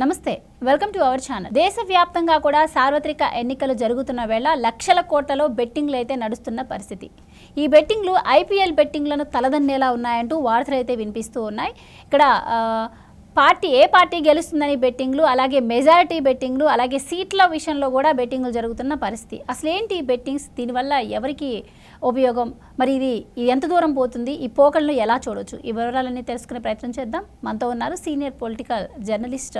నమస్తే welcome to our channel. దేశవ్యాప్తంగా కూడా సార్వత్రిక ఎన్నికలు జరుగుతున్న వేళ లక్షల కోట్లలో బెట్టింగ్లు అయితే నడుస్తున్న పరిస్థితి. ఈ బెట్టింగ్లు ఐపీఎల్ బెట్టింగ్లను తలదన్నేలా ఉన్నాయంటూ వార్తలు అయితే వినిపిస్తూ ఉన్నాయి. ఇక్కడ పార్టీ ఏ పార్టీ గెలుస్తుందని బెట్టింగ్లు అలాగే మెజారిటీ బెట్టింగ్లు అలాగే సీట్ల విషయంలో కూడా బెట్టింగ్లు జరుగుతున్న పరిస్థితి. అసలు ఏంటి బెట్టింగ్స్? దీనివల్ల ఎవరికి ఉపయోగం? మరి ఇది ఇది ఎంత దూరం పోతుంది? ఈ పోకలను ఎలా చూడొచ్చు? ఈ వివరాలన్నీ తెలుసుకునే ప్రయత్నం చేద్దాం. మనతో ఉన్నారు senior political journalist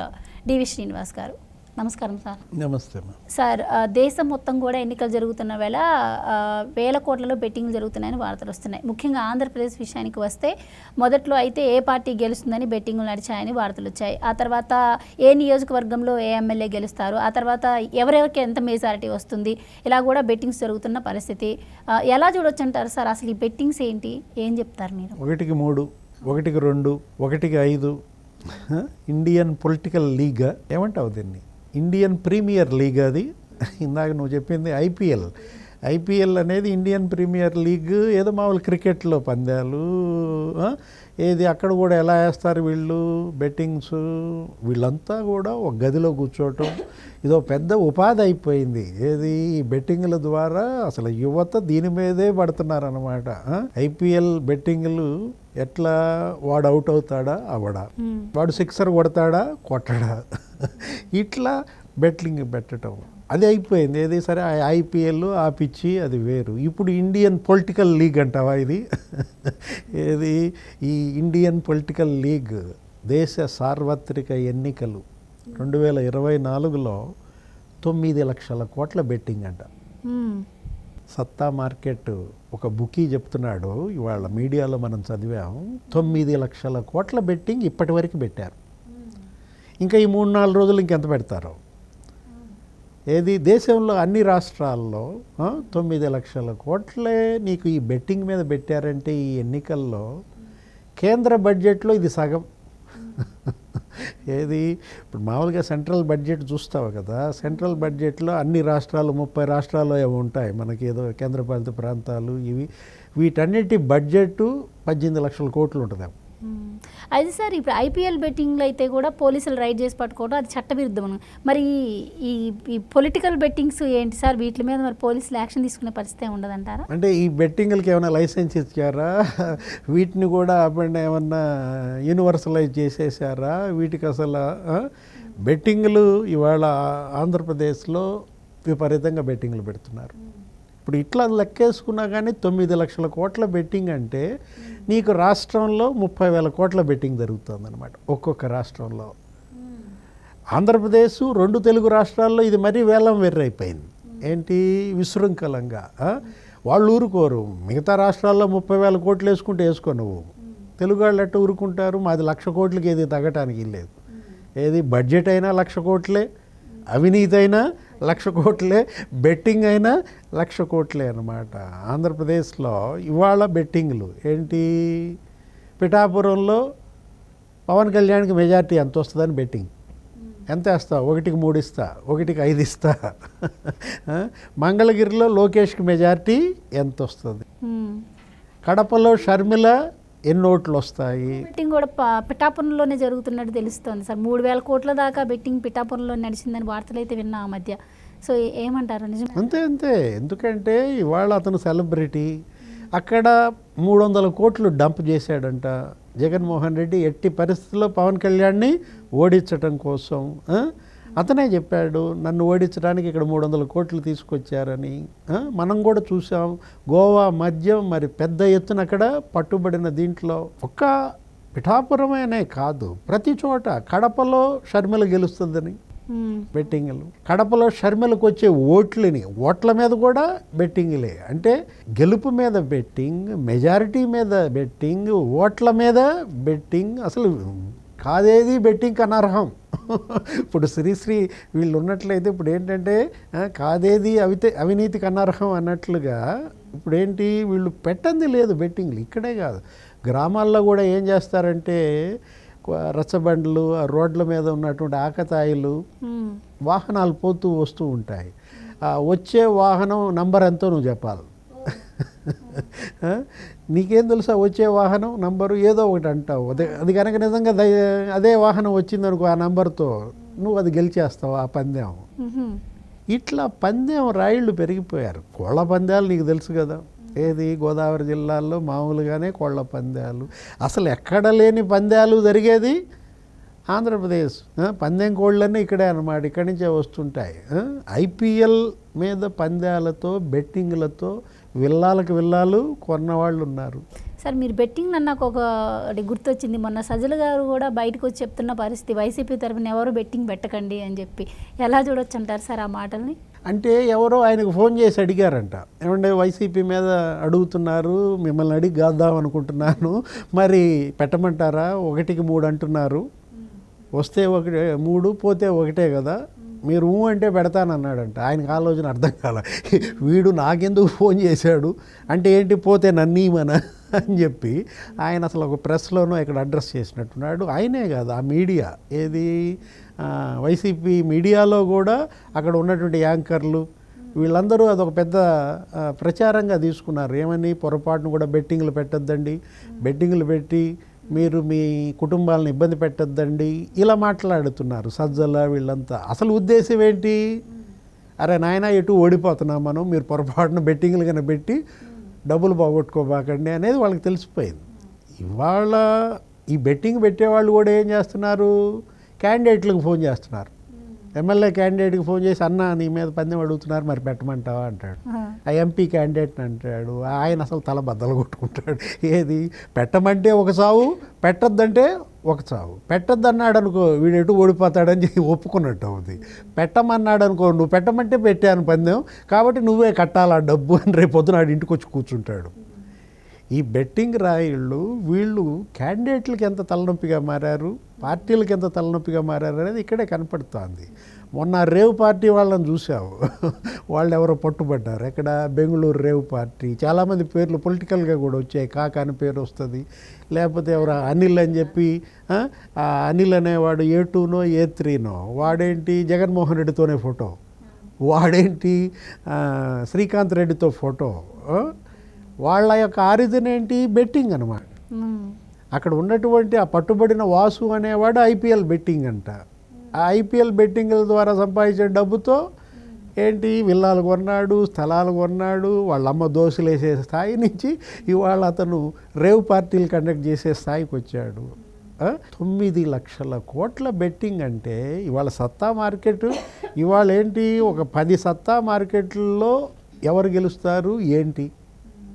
DV Srinivas గారు. నమస్కారం సార్. నమస్తే సార్ దేశం మొత్తం కూడా ఎన్నికలు జరుగుతున్న వేళ వేల కోట్లలో బెట్టింగ్ జరుగుతున్నాయని వార్తలు వస్తున్నాయి. ముఖ్యంగా ఆంధ్రప్రదేశ్ విషయానికి వస్తే మొదట్లో అయితే ఏ పార్టీ గెలుస్తుందని బెట్టింగ్లు నడిచాయని వార్తలు వచ్చాయి. ఆ తర్వాత ఏ నియోజకవర్గంలో ఏ ఎమ్మెల్యే గెలుస్తారు ఆ తర్వాత ఎవరెవరికి ఎంత మెజారిటీ వస్తుంది ఇలా కూడా బెట్టింగ్స్ జరుగుతున్న పరిస్థితి. ఎలా చూడొచ్చు అంటారు సార్? అసలు ఈ బెట్టింగ్స్ ఏంటి? ఏం చెప్తారు మీరు? ఒకటికి మూడు ఒకటికి రెండు ఒకటికి ఐదు? ఇండియన్ పొలిటికల్ లీగ్ ఏమంటావు దీన్ని? ఇండియన్ ప్రీమియర్ లీగ్ అది. ఇందాక నువ్వు చెప్పింది ఐపీఎల్. ఐపీఎల్ అనేది ఇండియన్ ప్రీమియర్ లీగ్ ఏదో మామూలు క్రికెట్లో పందాలు? ఏది అక్కడ కూడా ఎలా వేస్తారు వీళ్ళు? బెట్టింగ్స్ వీళ్ళంతా కూడా ఒక గదిలో కూర్చోవటం. ఇదో పెద్ద ఉపాధి అయిపోయింది. ఏది? ఈ బెట్టింగ్ల ద్వారా అసలు యువత దీని మీదే పడుతున్నారు అనమాట ఐపీఎల్ బెట్టింగ్లు ఎట్లా వాడు అవుట్ అవుతాడా? అవడా. వాడు సిక్సర్ కొడతాడా? కొట్టడా? ఇట్లా బెట్లింగ్ పెట్టడం అది అయిపోయింది. ఏది సరే ఐపీఎల్ ఆ పిచ్చి అది వేరు. ఇప్పుడు ఇండియన్ పొలిటికల్ లీగ్ అంటావా ఇది? ఏది? ఈ ఇండియన్ పొలిటికల్ లీగ్ దేశ సార్వత్రిక ఎన్నికలు రెండు వేల ఇరవై నాలుగులో తొమ్మిది లక్షల కోట్ల బెట్టింగ్ అంట. సత్తా మార్కెట్ ఒక బుకీ చెప్తున్నాడు. ఇవాళ మీడియాలో మనం చదివాం తొమ్మిది లక్షల కోట్ల బెట్టింగ్ ఇప్పటి వరకు పెట్టారు ఇంకా ఈ మూడు నాలుగు రోజులు ఇంకెంత పెడతారో? ఏది? దేశంలో అన్ని రాష్ట్రాల్లో తొమ్మిది లక్షల కోట్లే నీకు ఈ బెట్టింగ్ మీద పెట్టారంటే ఈ ఎన్నికల్లో కేంద్ర బడ్జెట్లో ఇది సగం. ఏది? ఇప్పుడు మామూలుగా సెంట్రల్ బడ్జెట్ చూస్తావు కదా సెంట్రల్ బడ్జెట్లో అన్ని రాష్ట్రాలు ముప్పై రాష్ట్రాలు ఏవో ఉంటాయి మనకి ఏదో కేంద్రపాలిత ప్రాంతాలు ఇవి. వీటన్నిటి బడ్జెట్ పద్దెనిమిది లక్షల కోట్లు ఉంటుంది అయితే సార్ ఇప్పుడు ఐపీఎల్ బెట్టింగ్లో అయితే కూడా పోలీసులు రైడ్ చేసి పట్టుకోవడం అది చట్టవిరుద్ధం మరి ఈ- ఈ పొలిటికల్ బెట్టింగ్స్ ఏంటి సార్? వీటి మీద మరి పోలీసులు యాక్షన్ తీసుకునే పరిస్థితి ఉండదంటారా? అంటే ఈ బెట్టింగ్లకి ఏమైనా లైసెన్స్ ఇచ్చారా? వీటిని కూడా ఏమన్నా యూనివర్సలైజ్ చేసేసారా? వీటికి అసలు బెట్టింగ్లు ఇవాళ ఆంధ్రప్రదేశ్లో విపరీతంగా బెట్టింగ్లు పెడుతున్నారు. ఇప్పుడు ఇట్లా లెక్కేసుకున్నా కానీ తొమ్మిది లక్షల కోట్ల బెట్టింగ్ అంటే నీకు రాష్ట్రంలో ముప్పై వేల కోట్ల బెట్టింగ్ జరుగుతుంది అనమాట ఒక్కొక్క రాష్ట్రంలో. ఆంధ్రప్రదేశ్ రెండు తెలుగు రాష్ట్రాల్లో ఇది మరీ వేలం వెర్రైపోయింది ఏంటి? విశృంఖలంగా వాళ్ళు ఊరుకోరు. మిగతా రాష్ట్రాల్లో ముప్పై వేల కోట్లు వేసుకుంటే వేసుకో నువ్వు. తెలుగు వాళ్ళు ఎట్ట ఊరుకుంటారు? మాది లక్ష కోట్లకి ఏది తగ్గటానికి లేదు ఏది బడ్జెట్ అయినా లక్ష కోట్లే. అవినీతి అయినా లక్ష కోట్లే బెట్టింగ్ అయినా లక్ష కోట్లే అన్నమాట. ఆంధ్రప్రదేశ్లో ఇవాళ బెట్టింగ్లు ఏంటి? పిఠాపురంలో పవన్ కళ్యాణ్కి మెజారిటీ ఎంత వస్తుందని బెట్టింగ్. ఎంత వేస్తా? ఒకటికి మూడు ఇస్తా ఒకటికి ఐదు ఇస్తా? మంగళగిరిలో లోకేష్కి మెజారిటీ ఎంత వస్తుంది. కడపలో షర్మిల ఎన్ని ఓట్లు వస్తాయి? బెట్టింగ్ కూడా ప- పిఠాపురంలోనే జరుగుతున్నట్టు తెలుస్తోంది సార్. మూడు వేల కోట్ల దాకా బెట్టింగ్ పిఠాపురంలో నడిచిందని వార్తలు అయితే విన్నా ఆ మధ్య. సో ఏమంటారు? నిజమే. అంతే అంతే. ఎందుకంటే ఇవాళ అతను సెలబ్రిటీ. అక్కడ మూడు వందల కోట్లు డంప్ చేశాడంట జగన్మోహన్ రెడ్డి. ఎట్టి పరిస్థితుల్లో పవన్ కళ్యాణ్ని ఓడించటం కోసం? అతనే చెప్పాడు నన్ను ఓడించడానికి ఇక్కడ మూడు వందల కోట్లు తీసుకొచ్చారని? మనం కూడా చూసాం గోవా మద్యం మరి పెద్ద ఎత్తున అక్కడ పట్టుబడిన దీంట్లో ఒక్క పిఠాపురమేనే కాదు ప్రతి చోట కడపలో షర్మిల గెలుస్తుందని. బెట్టింగ్లు కడపలో షర్మిలకు వచ్చే ఓట్లని ఓట్ల మీద కూడా బెట్టింగ్లే అంటే గెలుపు మీద బెట్టింగ్ మెజారిటీ మీద బెట్టింగ్ ఓట్ల మీద బెట్టింగ్ అసలు కాదేది బెట్టింగ్ అనర్హం ఇప్పుడు శ్రీశ్రీ వీళ్ళు ఉన్నట్లయితే ఇప్పుడు ఏంటంటే కాదేది అవితే అవినీతికి అనర్హం అన్నట్లుగా ఇప్పుడు ఏంటి వీళ్ళు పెట్టంది లేదు బెట్టింగ్లు ఇక్కడే కాదు గ్రామాల్లో కూడా ఏం చేస్తారంటే రచ్చబండ్లు ఆ రోడ్ల మీద ఉన్నటువంటి ఆకతాయిలు. వాహనాలు పోతూ వస్తూ ఉంటాయి వచ్చే వాహనం నంబర్ ఎంతో నువ్వు చెప్పాలి? నీకేం తెలుసా? వచ్చే వాహనం నంబరు ఏదో ఒకటి అంటావు. అదే అది కనుక నిజంగా అదే వాహనం వచ్చిందనుకో ఆ నంబర్తో నువ్వు అది గెలిచేస్తావు ఆ పందెం. ఇట్లా పందెం రాయిళ్ళు పెరిగిపోయారు. కోళ్ళ పందాలు నీకు తెలుసు కదా. ఏది? గోదావరి జిల్లాల్లో మామూలుగానే కోళ్ళ పందాలు. అసలు ఎక్కడ లేని పందాలు జరిగేది? ఆంధ్రప్రదేశ్ పందెం కోళ్ళన్నీ ఇక్కడే అన్నమాట. ఇక్కడి నుంచే వస్తుంటాయి. ఐపీఎల్ మీద పందాలతో బెట్టింగ్లతో విల్లాలకు విల్లాలు కొన్నవాళ్ళు ఉన్నారు సార్ మీరు బెట్టింగ్ నాకు ఒకటి గుర్తొచ్చింది. మొన్న సజ్జల గారు కూడా బయటకు వచ్చి చెప్తున్న పరిస్థితి వైసీపీ తరఫున ఎవరు బెట్టింగ్ పెట్టకండి అని చెప్పి. ఎలా చూడొచ్చు అంటారు సార్ ఆ మాటల్ని? అంటే ఎవరో ఆయనకు ఫోన్ చేసి అడిగారంట. ఏమంటే వైసీపీ మీద అడుగుతున్నారు మిమ్మల్ని అడిగి గాద్దాం అనుకుంటున్నాను. మరి పెట్టమంటారా? ఒకటికి మూడు అంటున్నారు. వస్తే ఒకటే మూడు పోతే ఒకటే కదా. మీరు ఊ అంటే పెడతానన్నాడంట. ఆయనకు ఆలోచన అర్థం కాల. వీడు నాకెందుకు ఫోన్ చేశాడు? అంటే ఏంటి పోతే నన్నీమన అని చెప్పి ఆయన అసలు ఒక ప్రెస్లోనూ ఇక్కడ అడ్రస్ చేసినట్టున్నాడు. ఆయనే కాదు ఆ మీడియా. ఏది? వైసీపీ మీడియాలో కూడా అక్కడ ఉన్నటువంటి యాంకర్లు వీళ్ళందరూ అదొక పెద్ద ప్రచారంగా తీసుకున్నారు. ఏమని? పొరపాటును కూడా బెట్టింగ్లు పెట్టద్దండి. బెట్టింగ్లు పెట్టి మీరు మీ కుటుంబాలను ఇబ్బంది పెట్టద్దండి. ఇలా మాట్లాడుతున్నారు సజ్జల వీళ్ళంతా. అసలు ఉద్దేశం ఏంటి? అరే నాయన ఎటు ఓడిపోతున్నాం మనం? మీరు పొరపాటున బెట్టింగ్లు కనుక పెట్టి డబ్బులు పోగొట్టుకోబాకండి అనేది వాళ్ళకి తెలిసిపోయింది. ఇవాళ ఈ బెట్టింగ్ పెట్టేవాళ్ళు కూడా ఏం చేస్తున్నారు? క్యాండిడేట్లకు ఫోన్ చేస్తున్నారు. ఎమ్మెల్యే క్యాండిడేట్కి ఫోన్ చేసి అన్న నీ మీద పందెం అడుగుతున్నారు మరి పెట్టమంటావా? అంటాడు. ఆ. ఎంపీ క్యాండిడేట్ అంటాడు. ఆయన అసలు తల బద్దలు కొట్టుకుంటాడు. ఏది? పెట్టమంటే ఒక సావు పెట్టొద్దంటే ఒక సావు. పెట్టొద్దు అన్నాడు అనుకో వీడు ఎటు ఓడిపోతాడని చెప్పి ఒప్పుకున్నట్టు అవుతుంది పెట్టమన్నాడు అనుకో నువ్వు పెట్టమంటే పెట్టాను పందెం కాబట్టి నువ్వే కట్టాలి ఆ డబ్బు అని రేపు పొద్దున ఆడు ఇంటికి వచ్చి కూర్చుంటాడు. ఈ బెట్టింగ్ రాయిళ్ళు వీళ్ళు క్యాండిడేట్లకి ఎంత తలనొప్పిగా మారారు పార్టీలకు ఎంత తలనొప్పిగా మారారు అనేది ఇక్కడే కనపడుతోంది. మొన్న రేవ్ పార్టీ వాళ్ళని చూసావు వాళ్ళు ఎవరో పట్టుబడ్డారు. ఎక్కడ? Bengaluru rave party. చాలామంది పేర్లు పొలిటికల్గా కూడా వచ్చాయి. కాక అని పేరు వస్తుంది. లేకపోతే ఎవరు? అనిల్ అని చెప్పి అనిల్ అనేవాడు ఏ టూనో ఏ త్రీనో. వాడేంటి? జగన్మోహన్ రెడ్డితోనే ఫోటో. వాడేంటి? శ్రీకాంత్ రెడ్డితో ఫోటో. వాళ్ళ యొక్క ఆరిజిన్ ఏంటి బెట్టింగ్ అనమాట. అక్కడ ఉన్నటువంటి ఆ పట్టుబడిన వాసు అనేవాడు ఐపీఎల్ బెట్టింగ్ అంట ఆ ఐపీఎల్ బెట్టింగ్ల ద్వారా సంపాదించే డబ్బుతో ఏంటి విల్లాలు కొన్నాడు స్థలాలు కొన్నాడు వాళ్ళ అమ్మ దోశలు వేసే స్థాయి నుంచి ఇవాళ అతను రేవ్ పార్టీలు కండక్ట్ చేసే స్థాయికి వచ్చాడు? తొమ్మిది లక్షల కోట్ల బెట్టింగ్ అంటే ఇవాళ సత్తా మార్కెట్ ఇవాళ ఏంటి ఒక పది సత్తా మార్కెట్లలో ఎవరు గెలుస్తారు ఏంటి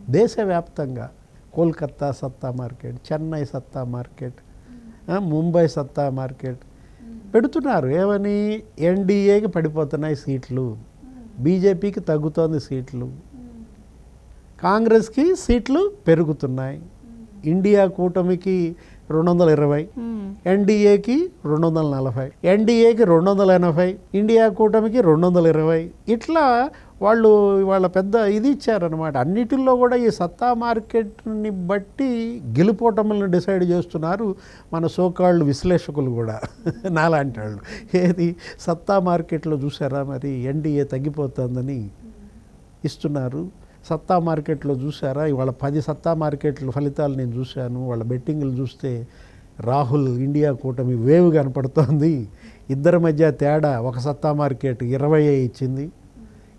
దేశవ్యాప్తంగా కోల్కత్తా సత్తా మార్కెట్ చెన్నై సత్తా మార్కెట్ ముంబై సత్తా మార్కెట్ పెడుతున్నారు. ఏమని? ఎన్డీఏకి పడిపోతున్నాయి సీట్లు. బీజేపీకి తగ్గుతోంది సీట్లు. కాంగ్రెస్కి సీట్లు పెరుగుతున్నాయి. ఇండియా కూటమికి రెండు వందల ఇరవై ఎన్డీఏకి రెండు వందల నలభై ఎన్డీఏకి రెండు వందల ఎనభై ఇండియా కూటమికి రెండు వందల ఇరవై. ఇట్లా వాళ్ళు వాళ్ళ పెద్ద ఇది ఇచ్చారనమాట అన్నిటిల్లో కూడా ఈ సత్తా మార్కెట్ని బట్టి గెలుపోటములను డిసైడ్ చేస్తున్నారు మన సోకాళ్ళు విశ్లేషకులు కూడా. నాలాంటి వాళ్ళు. ఏది? సత్తా మార్కెట్లో చూసారా మరి? ఎన్డీఏ తగ్గిపోతుందని ఇస్తున్నారు. సత్తా మార్కెట్లో చూసారా ఇవాళ పది సత్తా మార్కెట్ల ఫలితాలు నేను చూశాను. వాళ్ళ బెట్టింగ్లు చూస్తే రాహుల్ ఇండియా కూటమి వేవ్ కనపడుతోంది. ఇద్దరి మధ్య తేడా ఒక సత్తా మార్కెట్ ఇరవై ఇచ్చింది.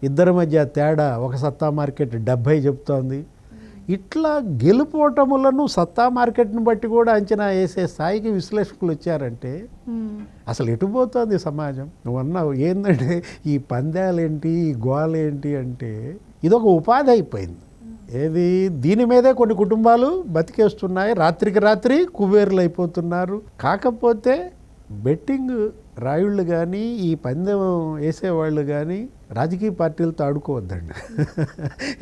ఇద్దరి మధ్య తేడా ఒక సత్తా మార్కెట్ డెబ్భై చెప్తోంది. ఇట్లా గెలుపోటములను సత్తా మార్కెట్ని బట్టి కూడా అంచనా వేసే స్థాయికి విశ్లేషకులు వచ్చారంటే. అసలు ఎటు పోతుంది సమాజం? నువ్వు అన్నావు ఏంటంటే ఈ పందాలేంటి ఈ గోలేంటి అంటే ఇదొక ఉపాధి అయిపోయింది. ఏది? దీని మీదే కొన్ని కుటుంబాలు బతికేస్తున్నాయి. రాత్రికి రాత్రి కుబేర్లు అయిపోతున్నారు కాకపోతే బెట్టింగ్ రాయుళ్ళు కానీ ఈ పందెం వేసేవాళ్ళు కానీ రాజకీయ పార్టీలతో ఆడుకోవద్దండి.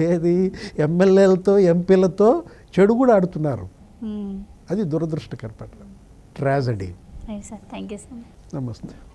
ఏది ఎమ్మెల్యేలతో ఎంపీలతో చెడు కూడా ఆడుతున్నారు. అది దురదృష్టకర పట్ల. ట్రాజడీ నమస్తే.